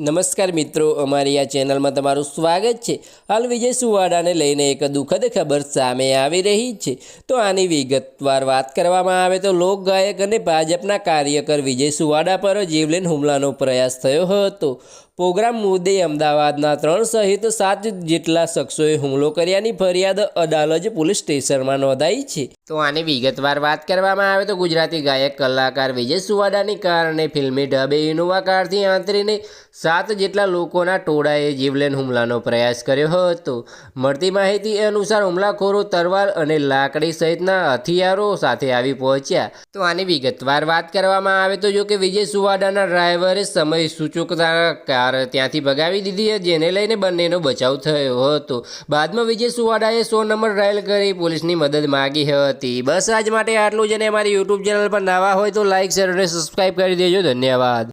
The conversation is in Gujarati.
નમસ્કાર મિત્રો, અમારી આ ચેનલમાં તમારું સ્વાગત છે. હાલ વિજય સુવાડાને લઈને એક દુઃખદ ખબર સામે આવી રહી છે. તો આની વિગતવાર વાત કરવામાં આવે તો લોક ગાયક અને ભાજપના કાર્યકર વિજય સુવાડા પર જીવલેન હુમલાનો પ્રયાસ થયો હતો. પ્રોગ્રામ મુદ્દે અમદાવાદના ત્રણ સહિત સાત જેટલા શખ્સોએ હુમલો કર્યાની ફરિયાદ અડાલજ પોલીસ સ્ટેશનમાં નોંધાઈ છે. તો આની વિગતવાર વાત કરવામાં આવે તો ગુજરાતી ગાયક કલાકાર વિજય સુવાડાની કારણે ફિલ્મી ઢબે ઇનોવા કારથી આંતરીને સાત જેટલા લોકોના ટોળાએ જીવલેણ હુમલાનો પ્રયાસ કર્યો હતો. મળતી માહિતી અનુસાર હુમલાખોરો તરવાર અને લાકડી સહિતના હથિયારો સાથે આવી પહોંચ્યા. તો આની વિગતવાર વાત કરવામાં આવે તો જો કે વિજય સુવાડાના ડ્રાઈવરે સમય સૂચકતા કાર ત્યાંથી ભગાવી દીધી જેને લઈને બંનેનો બચાવ થયો હતો. બાદમાં વિજય સુવાડાએ સો નંબર ડાયલ કરી પોલીસની મદદ માગી હતી. બસ આજ માટે આટલું જ અને અમારી યુટ્યુબ ચેનલ પર નવા હોય તો લાઇક શેર અને સબસ્ક્રાઈબ કરી દેજો. ધન્યવાદ.